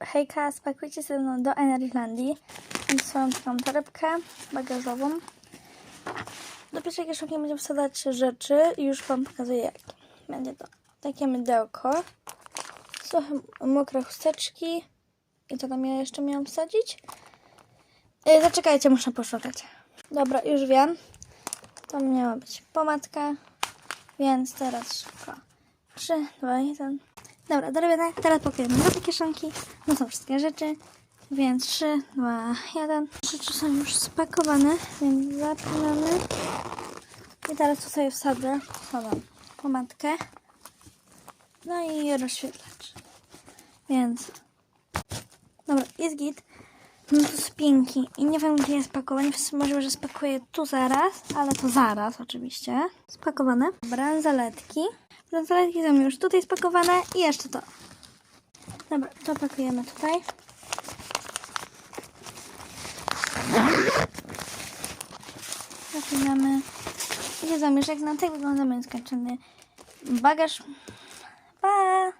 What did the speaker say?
hejka, spakujcie ze mną do Energylandii. Mam swoją taką torebkę bagażową. Do pierwszej kieszonki będziemy wsadzać rzeczy i już Wam pokazuję jakie. Będzie to takie mydełko, suche, mokre chusteczki i co tam ja jeszcze miałam wsadzić? Yy, zaczekajcie, muszę poszukać. Dobra, już wiem. To miała być pomadka, więc teraz szybko. 3, 2, 1. Dobra, dorobione. Teraz pakujemy drugie kieszonki. No są wszystkie rzeczy. Więc 3, 2, 1. Rzeczy są już spakowane, więc zapinamy. I teraz tu sobie wsadzę samą pomadkę. No i rozświetlacz. Więc. Dobra, jest git. No to spinki. I nie wiem, gdzie jest pakowanie. Możliwe, że spakuję tu zaraz, ale to zaraz oczywiście. Spakowane. Bransoletki. Bransoletki są już tutaj spakowane i jeszcze to. Dobra, to pakujemy tutaj. Zapinamy. I zamieszek na tak wygląda mój skończony bagaż. Pa!